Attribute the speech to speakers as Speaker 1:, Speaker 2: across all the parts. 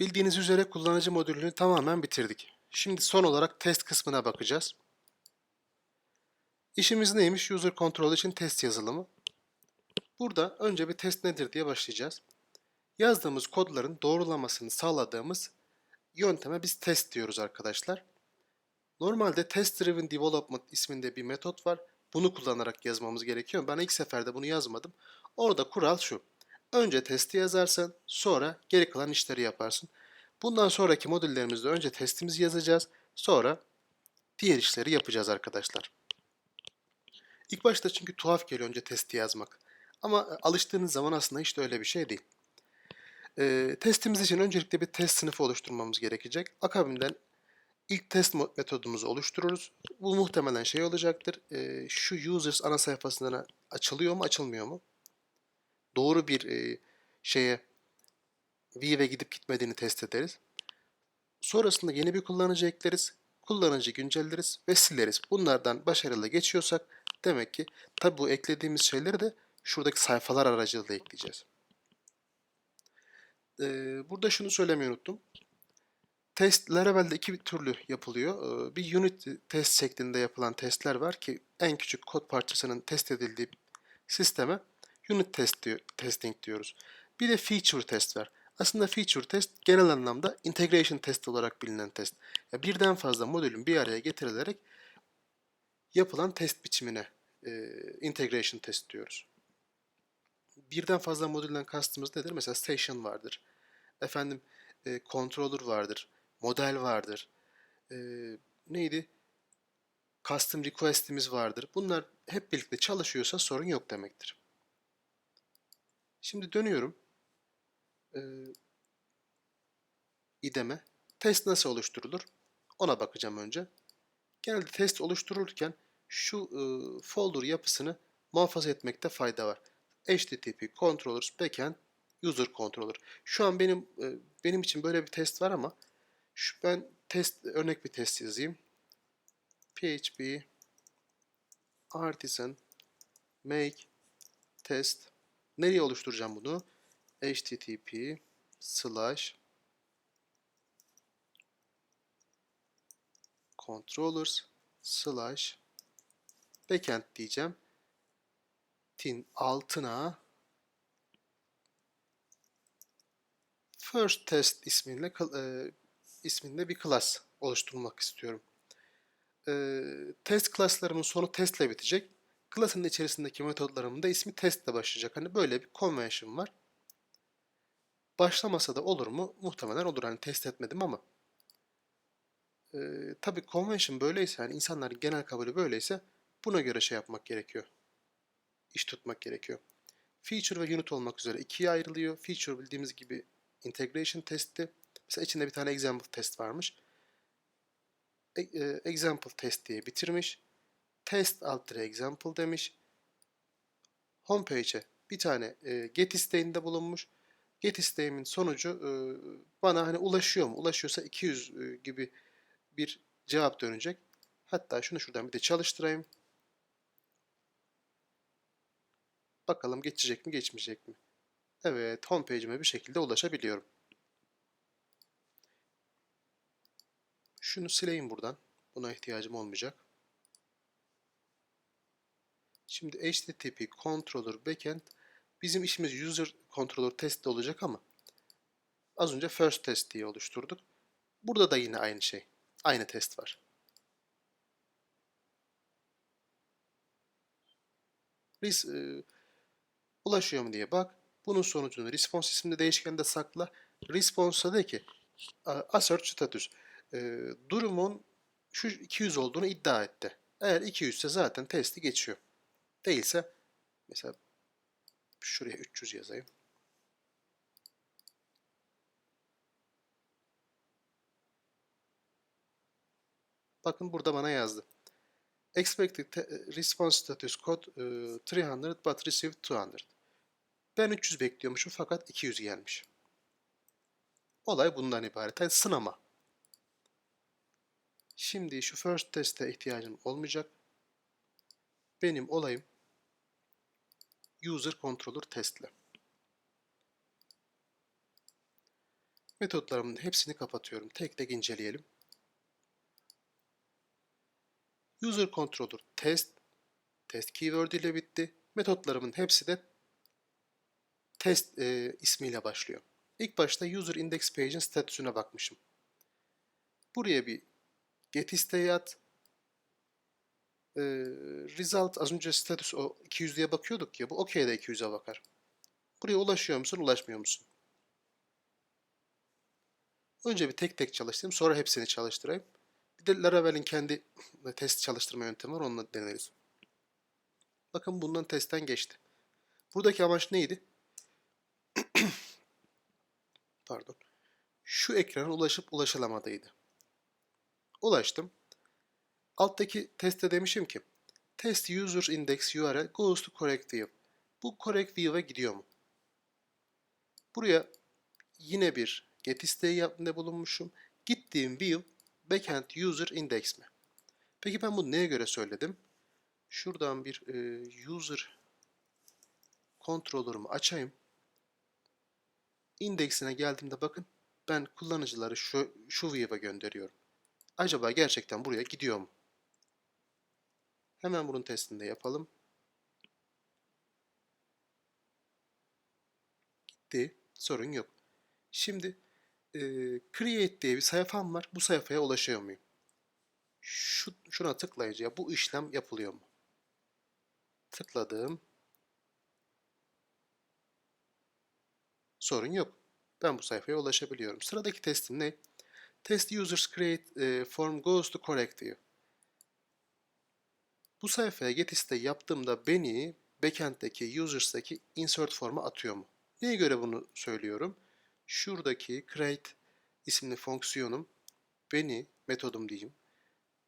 Speaker 1: Bildiğiniz üzere kullanıcı modülünü tamamen bitirdik. Şimdi son olarak test kısmına bakacağız. İşimiz neymiş? User Control için test yazılımı. Burada önce bir test nedir diye başlayacağız. Yazdığımız kodların doğrulamasını sağladığımız yönteme biz test diyoruz arkadaşlar. Normalde Test Driven Development isminde bir metot var. Bunu kullanarak yazmamız gerekiyor. Ben ilk seferde bunu yazmadım. Orada kural şu. Önce testi yazarsın, sonra geri kalan işleri yaparsın. Bundan sonraki modüllerimizde önce testimizi yazacağız, sonra diğer işleri yapacağız arkadaşlar. İlk başta çünkü tuhaf geliyor önce testi yazmak. Ama alıştığınız zaman aslında hiç de öyle bir şey değil. Ee, testimiz için öncelikle bir test sınıfı oluşturmamız gerekecek. Akabinden ilk test metodumuzu oluştururuz. Bu muhtemelen şey olacaktır. Ee, şu users ana sayfasından açılıyor mu, açılmıyor mu? Doğru bir e, şeye view'e gidip gitmediğini test ederiz. Sonrasında yeni bir kullanıcı ekleriz. Kullanıcı güncelleriz ve sileriz. Bunlardan başarılı geçiyorsak demek ki tabi bu eklediğimiz şeyleri de şuradaki sayfalar aracılığıyla ekleyeceğiz. Ee, burada şunu söylemeyi unuttum. Test Laravel'de iki türlü yapılıyor. Ee, Bir unit test şeklinde yapılan testler var ki en küçük kod parçasının test edildiği sisteme unit test testing diyoruz. Bir de feature test var. Aslında feature test genel anlamda integration test olarak bilinen test. Ya birden fazla modülün bir araya getirilerek yapılan test biçimine e, integration test diyoruz. Birden fazla modülden kastımız nedir? Mesela station vardır. Efendim e, controller vardır. Model vardır. E, neydi? Custom request'imiz vardır. Bunlar hep birlikte çalışıyorsa sorun yok demektir. Şimdi dönüyorum. Ee, ideme. Test nasıl oluşturulur? Ona bakacağım önce. Genelde test oluştururken şu e, folder yapısını muhafaza etmekte fayda var. HTTP controllers backend user controller. Şu an benim e, benim için böyle bir test var ama şu ben test örnek bir test yazayım. PHP artisan make test Nereye oluşturacağım bunu? http slash controllers slash backend diyeceğim. Tin altına first test ismiyle kal- e, isminde bir class oluşturmak istiyorum. E, test class'larımın sonu testle bitecek. Class'ın içerisindeki metodlarımın da ismi testle başlayacak. Hani böyle bir convention var. Başlamasa da olur mu? Muhtemelen olur. Hani test etmedim ama. Ee, tabii convention böyleyse, yani insanların genel kabulü böyleyse buna göre şey yapmak gerekiyor. İş tutmak gerekiyor. Feature ve unit olmak üzere ikiye ayrılıyor. Feature bildiğimiz gibi integration testi. Mesela içinde bir tane example test varmış. E- e, example test diye bitirmiş test alt example demiş. Homepage'e bir tane e, get isteğinde bulunmuş. Get isteğimin sonucu e, bana hani ulaşıyor mu? Ulaşıyorsa 200 e, gibi bir cevap dönecek. Hatta şunu şuradan bir de çalıştırayım. Bakalım geçecek mi geçmeyecek mi? Evet homepage'ime bir şekilde ulaşabiliyorum. Şunu sileyim buradan. Buna ihtiyacım olmayacak. Şimdi HTTP controller backend bizim işimiz user controller test olacak ama az önce first test diye oluşturduk. Burada da yine aynı şey. Aynı test var. Res, e, ulaşıyor mu diye bak. Bunun sonucunu response isimli değişkende sakla. Response'a de ki assert status. E, durumun şu 200 olduğunu iddia etti. Eğer 200 ise zaten testi geçiyor. Değilse mesela şuraya 300 yazayım. Bakın burada bana yazdı. Expected response status code 300 but received 200. Ben 300 bekliyormuşum fakat 200 gelmiş. Olay bundan ibaret. Yani sınama. Şimdi şu first test'e ihtiyacım olmayacak. Benim olayım user controller testle. Metotlarımın hepsini kapatıyorum. Tek tek inceleyelim. User controller test, test keyword ile bitti. Metotlarımın hepsi de test e, ismiyle başlıyor. İlk başta user index page'in statüsüne bakmışım. Buraya bir get isteği at. E, result az önce status o 200 diye bakıyorduk ya bu okey de 200'e bakar. Buraya ulaşıyor musun, ulaşmıyor musun? Önce bir tek tek çalıştırayım, sonra hepsini çalıştırayım. Bir de Laravel'in kendi test çalıştırma yöntemi var, onunla deneriz. Bakın bundan testten geçti. Buradaki amaç neydi? Pardon. Şu ekrana ulaşıp ulaşılamadıydı. Ulaştım. Alttaki teste demişim ki test user index URL goes to correct view. Bu correct view'a gidiyor mu? Buraya yine bir get isteği yaptığında bulunmuşum. Gittiğim view backend user index mi? Peki ben bunu neye göre söyledim? Şuradan bir e, user controller'ımı açayım. İndeksine geldiğimde bakın ben kullanıcıları şu, şu view'a gönderiyorum. Acaba gerçekten buraya gidiyor mu? Hemen bunun testini de yapalım. Gitti. Sorun yok. Şimdi e, create diye bir sayfam var. Bu sayfaya ulaşıyor muyum? Şu, şuna tıklayınca bu işlem yapılıyor mu? Tıkladım. Sorun yok. Ben bu sayfaya ulaşabiliyorum. Sıradaki testim ne? Test users create e, form goes to correct diyor. Bu sayfaya get isteği yaptığımda beni backend'deki users'daki insert form'a atıyor mu? Neye göre bunu söylüyorum? Şuradaki create isimli fonksiyonum beni metodum diyeyim.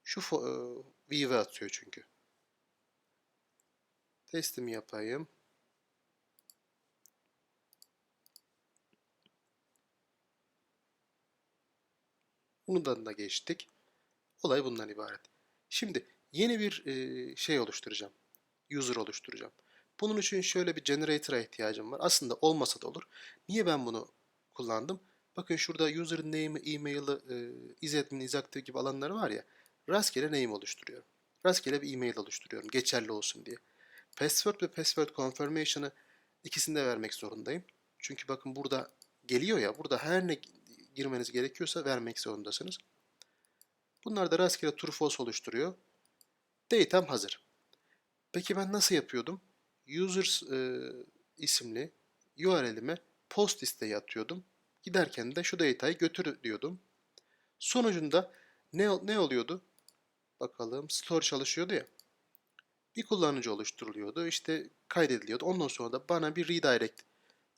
Speaker 1: Şu e, view'e atıyor çünkü. Testimi yapayım. Bundan da geçtik. Olay bundan ibaret. Şimdi yeni bir e, şey oluşturacağım. User oluşturacağım. Bunun için şöyle bir generator'a ihtiyacım var. Aslında olmasa da olur. Niye ben bunu kullandım? Bakın şurada user name'i, e-mail'ı, e, isadmin, isactive gibi alanları var ya. Rastgele name oluşturuyorum. Rastgele bir e-mail oluşturuyorum. Geçerli olsun diye. Password ve password confirmation'ı ikisini de vermek zorundayım. Çünkü bakın burada geliyor ya. Burada her ne girmeniz gerekiyorsa vermek zorundasınız. Bunlar da rastgele true false oluşturuyor. Datam hazır. Peki ben nasıl yapıyordum? Users e, isimli URL'ime post isteği atıyordum. Giderken de şu datayı götür diyordum. Sonucunda ne, ne oluyordu? Bakalım store çalışıyordu ya. Bir kullanıcı oluşturuluyordu. işte kaydediliyordu. Ondan sonra da bana bir redirect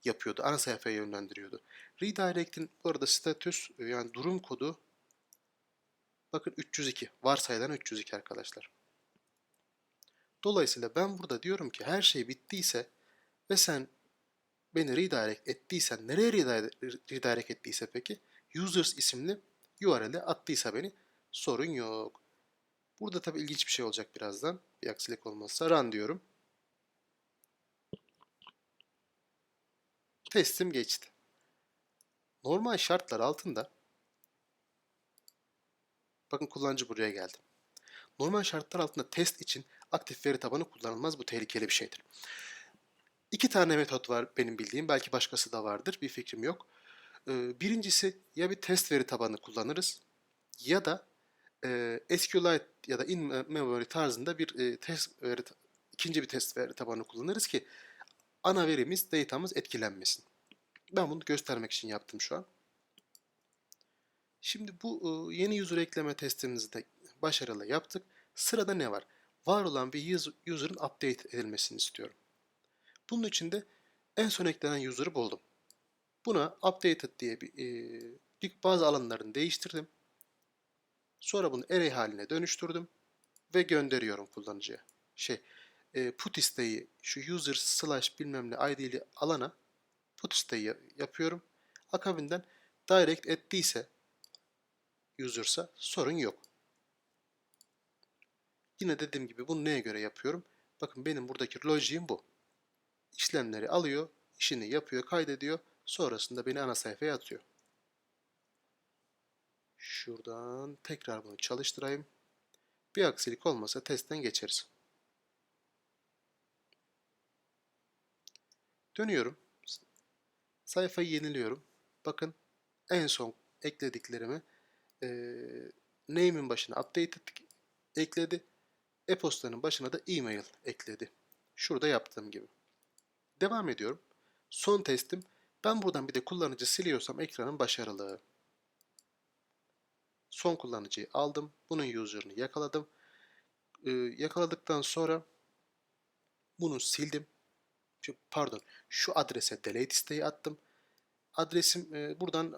Speaker 1: yapıyordu. Ana sayfaya yönlendiriyordu. Redirect'in bu arada status yani durum kodu bakın 302. Varsayılan 302 arkadaşlar. Dolayısıyla ben burada diyorum ki her şey bittiyse ve sen beni redirect ettiysen, nereye redirect ettiyse peki? Users isimli URL'e attıysa beni sorun yok. Burada tabi ilginç bir şey olacak birazdan. Bir aksilik olmazsa run diyorum. Testim geçti. Normal şartlar altında bakın kullanıcı buraya geldi. Normal şartlar altında test için aktif veri tabanı kullanılmaz. Bu tehlikeli bir şeydir. İki tane metot var benim bildiğim. Belki başkası da vardır. Bir fikrim yok. Ee, birincisi ya bir test veri tabanı kullanırız ya da e, SQLite ya da in-memory tarzında bir e, test veri, ikinci bir test veri tabanı kullanırız ki ana verimiz, datamız etkilenmesin. Ben bunu göstermek için yaptım şu an. Şimdi bu e, yeni user ekleme testimizi de başarılı yaptık. Sırada ne var? Var olan bir user'ın update edilmesini istiyorum. Bunun için de en son eklenen user'ı buldum. Buna updated diye bir, e, bazı alanlarını değiştirdim. Sonra bunu array haline dönüştürdüm ve gönderiyorum kullanıcıya. Şey, e, put isteği şu user slash bilmem ne id'li alana put isteği yapıyorum. Akabinden direct ettiyse user'sa sorun yok. Yine dediğim gibi bunu neye göre yapıyorum? Bakın benim buradaki lojiğim bu. İşlemleri alıyor, işini yapıyor, kaydediyor. Sonrasında beni ana sayfaya atıyor. Şuradan tekrar bunu çalıştırayım. Bir aksilik olmasa testten geçeriz. Dönüyorum. Sayfayı yeniliyorum. Bakın en son eklediklerimi eee name'in başına update ettik, ekledi. E-postanın başına da e-mail ekledi. Şurada yaptığım gibi. Devam ediyorum. Son testim. Ben buradan bir de kullanıcı siliyorsam ekranın başarılı. Son kullanıcıyı aldım. Bunun user'ını yakaladım. Ee, yakaladıktan sonra bunu sildim. Pardon. Şu adrese delete isteği attım. Adresim e, buradan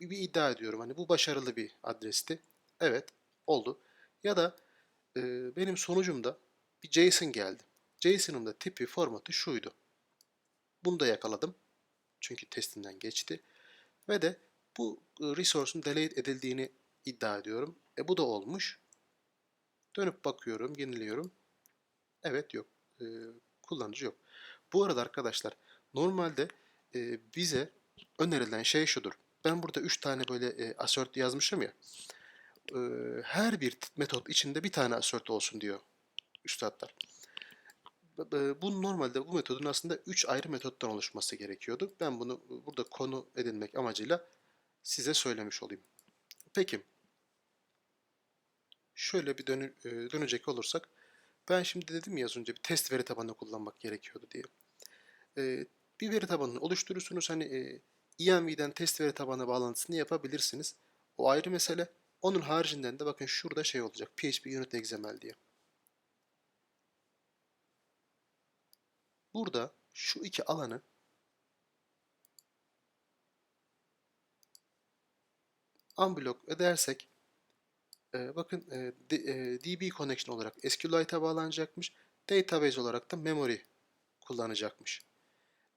Speaker 1: e, bir iddia ediyorum. Hani bu başarılı bir adresti. Evet, oldu. Ya da e, benim sonucumda bir JSON geldi. JSON'ın da tipi, formatı şuydu. Bunu da yakaladım. Çünkü testinden geçti. Ve de bu e, resource'un delete edildiğini iddia ediyorum. E bu da olmuş. Dönüp bakıyorum, yeniliyorum. Evet yok. E, kullanıcı yok. Bu arada arkadaşlar normalde e, bize önerilen şey şudur. Ben burada 3 tane böyle e, assert yazmışım ya. E, her bir metot içinde bir tane assert olsun diyor üstadlar. Bu normalde bu metodun aslında 3 ayrı metottan oluşması gerekiyordu. Ben bunu burada konu edinmek amacıyla size söylemiş olayım. Peki. Şöyle bir dönü- e, dönecek olursak. Ben şimdi dedim ya az önce bir test veri tabanı kullanmak gerekiyordu diye. E, bir veri tabanını oluşturursunuz. Hani e, EMV'den test veri tabanı bağlantısını yapabilirsiniz. O ayrı mesele. Onun haricinden de bakın şurada şey olacak. PHP Unit XML diye. Burada şu iki alanı unblock edersek e, bakın e, D- e, DB connection olarak SQLite'a bağlanacakmış. Database olarak da memory kullanacakmış.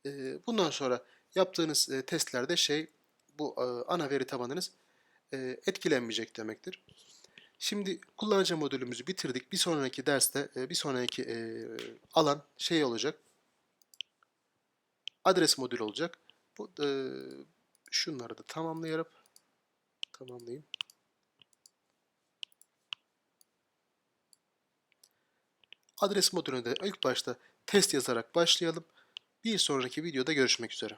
Speaker 1: E, bundan sonra yaptığınız e, testlerde şey bu e, ana veri tabanınız etkilenmeyecek demektir. Şimdi kullanıcı modülümüzü bitirdik. Bir sonraki derste e, bir sonraki e, alan şey olacak. Adres modülü olacak. Bu e, şunları da tamamlayalım. Tamamlayayım. Adres modülüne de ilk başta test yazarak başlayalım. Bir sonraki videoda görüşmek üzere.